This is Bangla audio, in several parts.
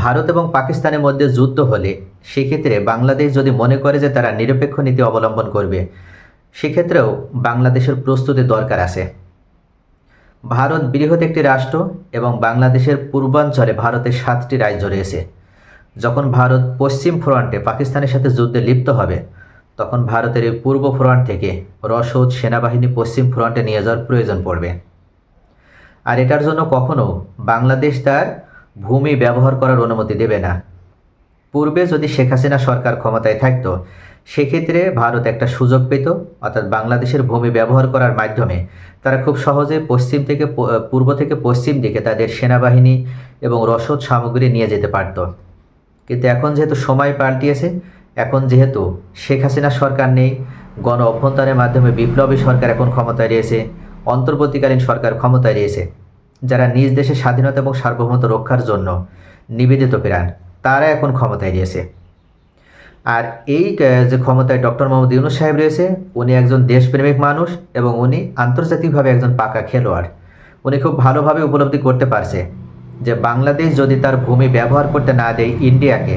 ভারত এবং পাকিস্তানের মধ্যে যুদ্ধ হলে সেক্ষেত্রে বাংলাদেশ যদি মনে করে যে তারা নিরপেক্ষ নীতি অবলম্বন করবে, সেক্ষেত্রেও বাংলাদেশের প্রস্তুতি দরকার আছে। ভারত বৃহৎ একটি রাষ্ট্র এবং বাংলাদেশের পূর্বাঞ্চলে ভারতের সাতটি রাজ্য রয়েছে। যখন ভারত পশ্চিম ফ্রন্টে পাকিস্তানের সাথে যুদ্ধে লিপ্ত হবে, তখন ভারতের এই পূর্ব ফ্রন্ট থেকে রসদ সেনাবাহিনী পশ্চিম ফ্রন্টে নিয়ে যাওয়ার প্রয়োজন পড়বে। আর এটার জন্য কখনো বাংলাদেশ তার ভূমি ব্যবহার করার অনুমতি দেবে না। পূর্বে যদি শেখ হাসিনা সরকার ক্ষমতায় থাকতো, সেক্ষেত্রে ভারত একটা সুযোগ পেত, অর্থাৎ বাংলাদেশের ভূমি ব্যবহার করার মাধ্যমে তারা খুব সহজে পশ্চিম থেকে পূর্ব থেকে পশ্চিম দিকে তাদের সেনাবাহিনী এবং রসদ সামগ্রী নিয়ে যেতে পারত। কিন্তু এখন যেহেতু সময় পাল্টিয়েছে, এখন যেহেতু শেখ হাসিনা সরকার নেই, গণ অভ্যন্তরের মাধ্যমে বিপ্লবী সরকার এখন ক্ষমতায় রয়েছে, অন্তর্বর্তীকালীন সরকার ক্ষমতায় রয়েছে। যারা নিজ দেশের স্বাধীনতা এবং সার্বভৌমত্ব রক্ষার জন্য নিবেদিত প্রাণ, তারা এখন ক্ষমতায় রয়েছে। আর এই যে ক্ষমতায় ডক্টর মোহাম্মদ ইউনুস সাহেব রয়েছে, উনি একজন দেশপ্রেমিক মানুষ এবং উনি আন্তর্জাতিকভাবে একজন পাকা খেলোয়াড়। উনি খুব ভালোভাবে উপলব্ধি করতে পারছে যে বাংলাদেশ যদি তার ভূমি ব্যবহার করতে না দেয় ইন্ডিয়াকে,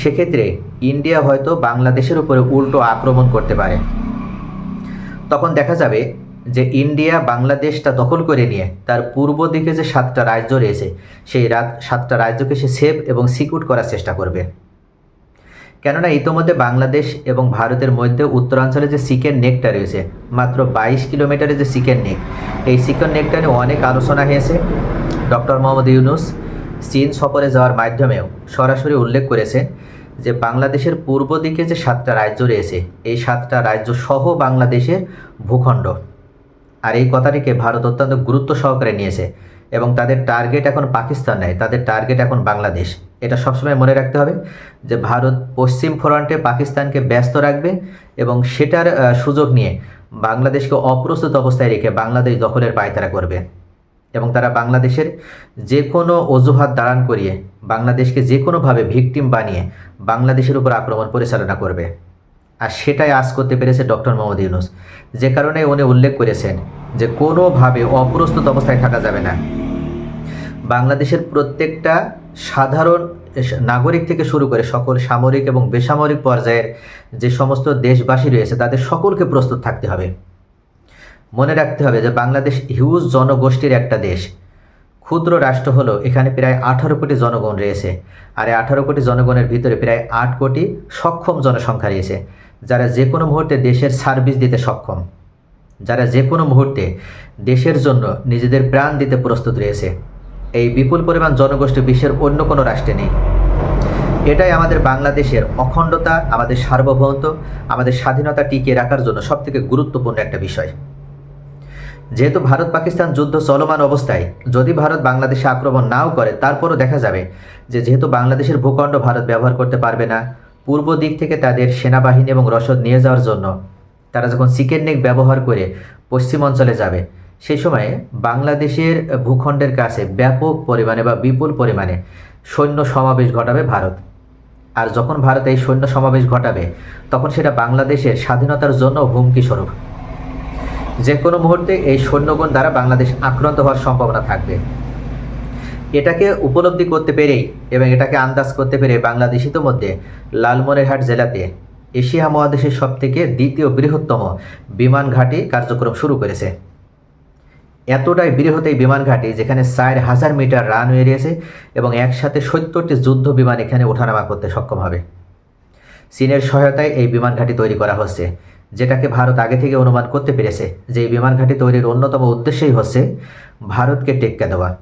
সেক্ষেত্রে ইন্ডিয়া হয়তো বাংলাদেশের উপরে উল্টো আক্রমণ করতে পারে। তখন দেখা যাবে যে ইন্ডিয়া বাংলাদেশটা দখল করে নিয়ে তার পূর্ব দিকে যে সাতটা রাজ্য রয়েছে, সেই রাত সাতটা রাজ্যকে সে সেভ এবং সিকিউর করার চেষ্টা করবে। কেননা ইতোমধ্যে বাংলাদেশ এবং ভারতের মধ্যে উত্তরাঞ্চলে যে সিকেন নেকটা রয়েছে, মাত্র বাইশ কিলোমিটারের যে সিকেন নেক, এই সিকেন নেকটা নিয়ে অনেক আলোচনা হয়েছে। ডক্টর মোহাম্মদ ইউনুস চীন সফরে যাওয়ার মাধ্যমেও সরাসরি উল্লেখ করেছেন যে বাংলাদেশের পূর্ব দিকে যে সাতটা রাজ্য রয়েছে, এই সাতটা রাজ্য সহ বাংলাদেশের ভূখণ্ড। আর এই কথাটিকে ভারত অত্যন্ত গুরুত্ব সহকারে নিয়েছে এবং তাদের টার্গেট এখন পাকিস্তান নয় তাদের টার্গেট এখন বাংলাদেশ। এটা সবসময় মনে রাখতে হবে যে ভারত পশ্চিম ফ্রন্টে পাকিস্তানকে ব্যস্ত রাখবে এবং সেটার সুযোগ নিয়ে বাংলাদেশকে অপ্রস্তুত অবস্থায় রেখে বাংলাদেশ দখলের পায়তারা করবে এবং তারা বাংলাদেশের যে কোনো অজুহাত দাঁড়ান করিয়ে বাংলাদেশকে যে কোনোভাবে ভিকটিম বানিয়ে বাংলাদেশের উপর আক্রমণ পরিচালনা করবে। আর সেটাই আজ করতে পেরেছে ডক্টর মোহাম্মদ ইউনুস। যে কারণে উনি উল্লেখ করেছেন যে কোনোভাবে অপ্রস্তুত অবস্থায় থাকা যাবে না। বাংলাদেশের প্রত্যেকটা সাধারণ নাগরিক থেকে শুরু করে সকল সামরিক এবং বেসামরিক পর্যায়ের যে সমস্ত দেশবাসী রয়েছে, তাদের সকলকে প্রস্তুত থাকতে হবে। মনে রাখতে হবে যে বাংলাদেশ হিউজ জনগোষ্ঠীর একটা দেশ। ক্ষুদ্র রাষ্ট্র হলো, এখানে প্রায় আঠারো কোটি জনগণ রয়েছে। আর এই আঠারো কোটি জনগণের ভিতরে প্রায় আট কোটি সক্ষম জনসংখ্যা রয়েছে, যারা যে কোনো মুহূর্তে দেশের সার্ভিস দিতে সক্ষম। যারা যে কোনো মুহূর্তে দেশের জন্য নিজেদের প্রাণ দিতে প্রস্তুত রয়েছে। এই বিপুল পরিমাণ জনগোষ্ঠী বিশ্বের অন্য কোনো রাষ্ট্রে নেই। এটাই আমাদের বাংলাদেশের অখণ্ডতা, আমাদের সার্বভৌমত্ব, আমাদের স্বাধীনতা টিকিয়ে রাখার জন্য সবথেকে গুরুত্বপূর্ণ একটা বিষয়। যেহেতু ভারত পাকিস্তান যুদ্ধ চলমান অবস্থায়, যদি ভারত বাংলাদেশে আক্রমণ নাও করে, তারপরও দেখা যাবে যে যেহেতু বাংলাদেশের ভূখণ্ড ভারত ব্যবহার করতে পারবে না, পূর্ব দিক থেকে তাদের সেনাবাহিনী এবং রসদ নিয়ে যাওয়ার জন্য তারা যখন চিকেন নেক ব্যবহার করে পশ্চিম অঞ্চলে যাবে সেই সময়ে বাংলাদেশের ভূখণ্ডের কাছে ব্যাপক পরিমাণে বা বিপুল পরিমাণে সৈন্য সমাবেশ ঘটাবে ভারত। আর যখন ভারত এই সৈন্য সমাবেশ ঘটাবে, তখন সেটা বাংলাদেশের স্বাধীনতার জন্য হুমকি স্বরূপ। যে কোনো মুহূর্তে এই সৈন্যগণ দ্বারা বাংলাদেশ আক্রান্ত হওয়ার সম্ভাবনা থাকবে। এটাকে উপলব্ধি করতে পেরেই এবং এটাকে আন্দাজ করতে পেরে বাংলাদেশ ইতোমধ্যে লালমনিরহাট জেলাতে এশিয়া মহাদেশের সবথেকে দ্বিতীয় বৃহত্তম বিমান ঘাঁটি কার্যক্রম শুরু করেছে। এতটাই বৃহৎ এই বিমান ঘাঁটি যেখানে চার হাজার মিটার রানওয়ে রয়েছে এবং একসাথে সত্তরটি যুদ্ধ বিমান এখানে ওঠানামা করতে সক্ষম হবে। চীনের সহায়তায় এই বিমান ঘাঁটি তৈরি করা হচ্ছে। যেটাকে ভারত আগে থেকে অনুমান করতে পেরেছে যে এই বিমান ঘাঁটি তৈরির অন্যতম উদ্দেশ্যই হচ্ছে ভারতকে টেক্কা দেওয়া।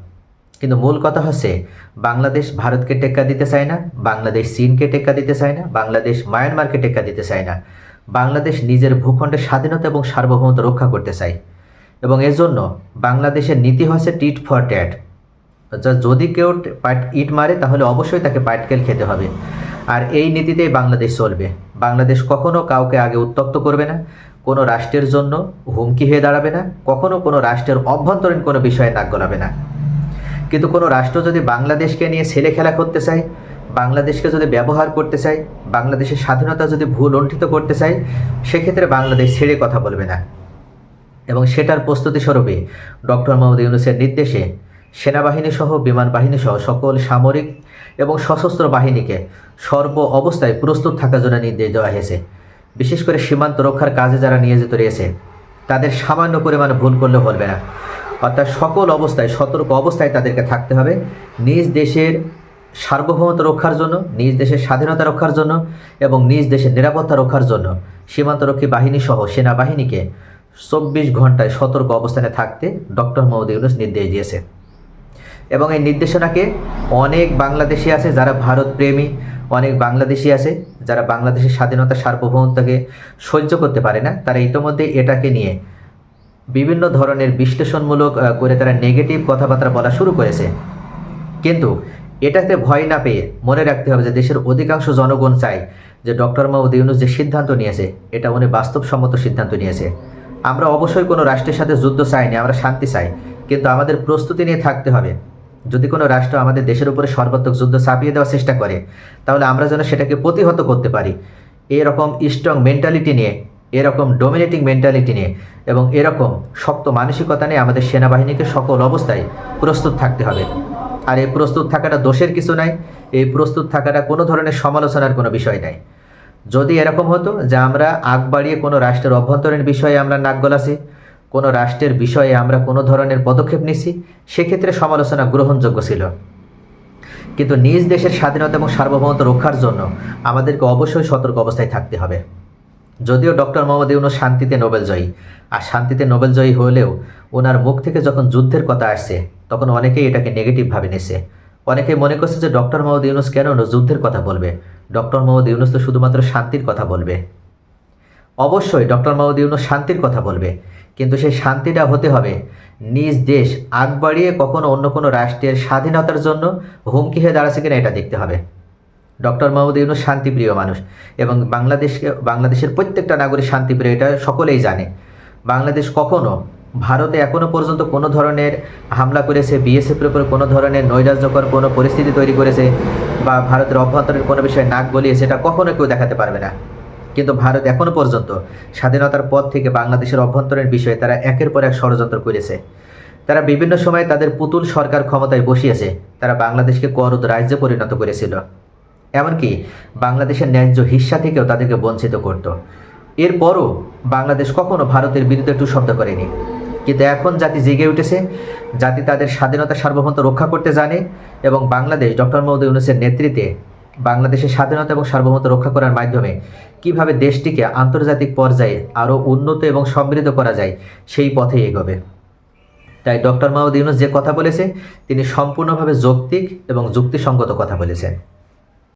কিন্তু মূল কথা হচ্ছে, বাংলাদেশ ভারতকে টেক্কা দিতে চায় না, বাংলাদেশ চীনকে টেক্কা দিতে চায় না, বাংলাদেশ মায়ানমারকে টেক্কা দিতে চায় না। বাংলাদেশ নিজের ভূখণ্ডের স্বাধীনতা এবং সার্বভৌমত্ব রক্ষা করতে চায়। এবং এজন্য বাংলাদেশের নীতি হচ্ছে টিট ফর ট্যাট। যদি কেউ পাট ইট মারে, তাহলে অবশ্যই তাকে পাটকেল খেতে হবে। আর এই নীতিতেই বাংলাদেশ চলবে। বাংলাদেশ কখনো কাউকে আগে উত্তক্ত করবে না, কোনো রাষ্ট্রের জন্য হুমকি হয়ে দাঁড়াবে না, কখনো কোনো রাষ্ট্রের অভ্যন্তরীণ কোনো বিষয়ে নাক গলাবে না। কিন্তু কোনো রাষ্ট্র যদি বাংলাদেশকে নিয়ে ছেলে খেলা করতে চায়, বাংলাদেশকে যদি ব্যবহার করতে চায়, বাংলাদেশের স্বাধীনতা যদি ভুল লণ্ঠিত করতে চায়, সেক্ষেত্রে বাংলাদেশ ছেড়ে কথা বলবে না। এবং সেটার প্রস্তুতি স্বরূপে ডক্টর মোহাম্মদ ইউনুসের নির্দেশে সেনাবাহিনী সহ বিমান বাহিনী সহ সকল সামরিক এবং সশস্ত্র বাহিনীকে সর্ব অবস্থায় প্রস্তুত থাকার জন্য নির্দেশ দেওয়া হয়েছে। বিশেষ করে সীমান্ত রক্ষার কাজে যারা নিয়োজিত রয়েছে, তাদের সামান্য পরিমাণে ভুল করলে হবে না। অর্থাৎ সকল অবস্থায়, সতর্ক অবস্থায় তাদেরকে থাকতে হবে। নিজ দেশের সার্বভৌমত্ব রক্ষার জন্য, নিজ দেশের স্বাধীনতা রক্ষার জন্য এবং নিজ দেশের নিরাপত্তা রক্ষার জন্য সীমান্তরক্ষী বাহিনী সহ সেনাবাহিনীকে চব্বিশ ঘন্টায় সতর্ক অবস্থানে থাকতে ডক্টর মোহাম্মদ ইউনুস নির্দেশ দিয়েছে। এবং এই নির্দেশনাকে অনেক বাংলাদেশি আছে যারা ভারত প্রেমী অনেক বাংলাদেশি আছে যারা বাংলাদেশের স্বাধীনতা সার্বভৌমত্বকে সহ্য করতে পারে না। তারা ইতোমধ্যে এটাকে নিয়ে বিভিন্ন ধরনের বিশ্লেষণমূলক করে তারা নেগেটিভ কথাবার্তা বলা শুরু করেছে। কিন্তু এটাতে ভয় না পেয়ে মনে রাখতে হবে যে দেশের অধিকাংশ জনগণ চায় যে ডক্টর মাহমুদ ইউনুস যে সিদ্ধান্ত নিয়েছে, এটা উনি বাস্তবসম্মত সিদ্ধান্ত নিয়েছে। আমরা অবশ্যই কোনো রাষ্ট্রের সাথে যুদ্ধ চাইনি, আমরা শান্তি চাই। কিন্তু আমাদের প্রস্তুতি নিয়ে থাকতে হবে। যদি কোনো রাষ্ট্র আমাদের দেশের উপরে সর্বাত্মক যুদ্ধ চাপিয়ে দেওয়ার চেষ্টা করে, তাহলে আমরা যেন সেটাকে প্রতিহত করতে পারি। এরকম স্ট্রং মেন্টালিটি নিয়ে, এরকম ডোমিনেটিং মেন্টালিটি নিয়ে এবং এরকম শক্ত মানসিকতা নিয়ে আমাদের সেনাবাহিনীকে সকল অবস্থায় প্রস্তুত থাকতে হবে। আর এই প্রস্তুত থাকাটা দোষের কিছু নাই, এই প্রস্তুত থাকাটা কোনো ধরনের সমালোচনার কোনো বিষয় নাই। যদি এরকম হতো যে আমরা আগ বাড়িয়ে কোনো রাষ্ট্রের অভ্যন্তরীণ বিষয়ে আমরা নাক গলাছি কোনো রাষ্ট্রের বিষয়ে আমরা কোনো ধরনের পদক্ষেপ নিছি, সেক্ষেত্রে সমালোচনা গ্রহণযোগ্য ছিল। কিন্তু নিজ দেশের স্বাধীনতা এবং সার্বভৌমত্ব রক্ষার জন্য আমাদেরকে অবশ্যই সতর্ক অবস্থায় থাকতে হবে। যদিও ডক্টর মোহাম্মদ ইউনুস শান্তিতে নোবেল জয়ী, আর শান্তিতে নোবেল জয়ী হলেও ওনার মুখ থেকে যখন যুদ্ধের কথা আসছে, তখন অনেকেই এটাকে নেগেটিভভাবে নিছে। অনেকে মনে করছে যে ডক্টর মোহাম্মদ ইউনুস কেন যুদ্ধের কথা বলবে? ডক্টর মোহাম্মদ ইউনুস তো শুধুমাত্র শান্তির কথা বলবে। অবশ্যই ডক্টর মাহমুদ ইউনুস শান্তির কথা বলবে। কিন্তু সেই শান্তিটা হতে হবে নিজ দেশ আগ বাড়িয়ে কখনো অন্য কোনো রাষ্ট্রের স্বাধীনতার জন্য হুমকি হয়ে দাঁড়াচ্ছে কিনা এটা দেখতে হবে। ডক্টর মাহমুদ ইউনুস শান্তিপ্রিয় মানুষ এবং বাংলাদেশকে, বাংলাদেশের প্রত্যেকটা নাগরিক শান্তিপ্রিয়, এটা সকলেই জানে। বাংলাদেশ কখনো ভারতে এখনও পর্যন্ত কোনো ধরনের হামলা করেছে, বিএসএফের উপর কোনো ধরনের নৈরাজ্যকর কোনো পরিস্থিতি তৈরি করেছে বা ভারতের অভ্যন্তরের কোনো বিষয়ে নাক গলিয়ে সেটা কখনো কেউ দেখাতে পারবে না। কিন্তু ভারত এখনও পর্যন্ত স্বাধীনতার পর থেকে বাংলাদেশের অভ্যন্তরীণ বিষয়ে তারা একের পর এক ষড়যন্ত্র করেছে। তারা বিভিন্ন সময়ে তাদের পুতুল সরকার ক্ষমতায় বসিয়েছে। তারা বাংলাদেশকে করদ রাজ্যে পরিণত করেছিল। এমনকি বাংলাদেশের ন্যায্য হিস্সা থেকেও তাদেরকে বঞ্চিত করত। এরপরও বাংলাদেশ কখনো ভারতের বিরুদ্ধে টু শব্দ করেনি। কিন্তু এখন জাতি জেগে উঠেছে। জাতি তাদের স্বাধীনতা সার্বভৌমত্ব রক্ষা করতে জানে এবং বাংলাদেশ ডক্টর মোহাম্মদ ইউনুসের নেতৃত্বে বাংলাদেশের স্বাধীনতা এবং সার্বভৌমত্ব রক্ষা করার মাধ্যমে কীভাবে দেশটিকে আন্তর্জাতিক পর্যায়ে আরও উন্নত এবং সমৃদ্ধ করা যায়, সেই পথে এগোবে। তাই ডক্টর মাহমুদ ইউনুস যে কথা বলেছে তিনি সম্পূর্ণভাবে যৌক্তিক এবং যুক্তিসঙ্গত কথা বলেছেন।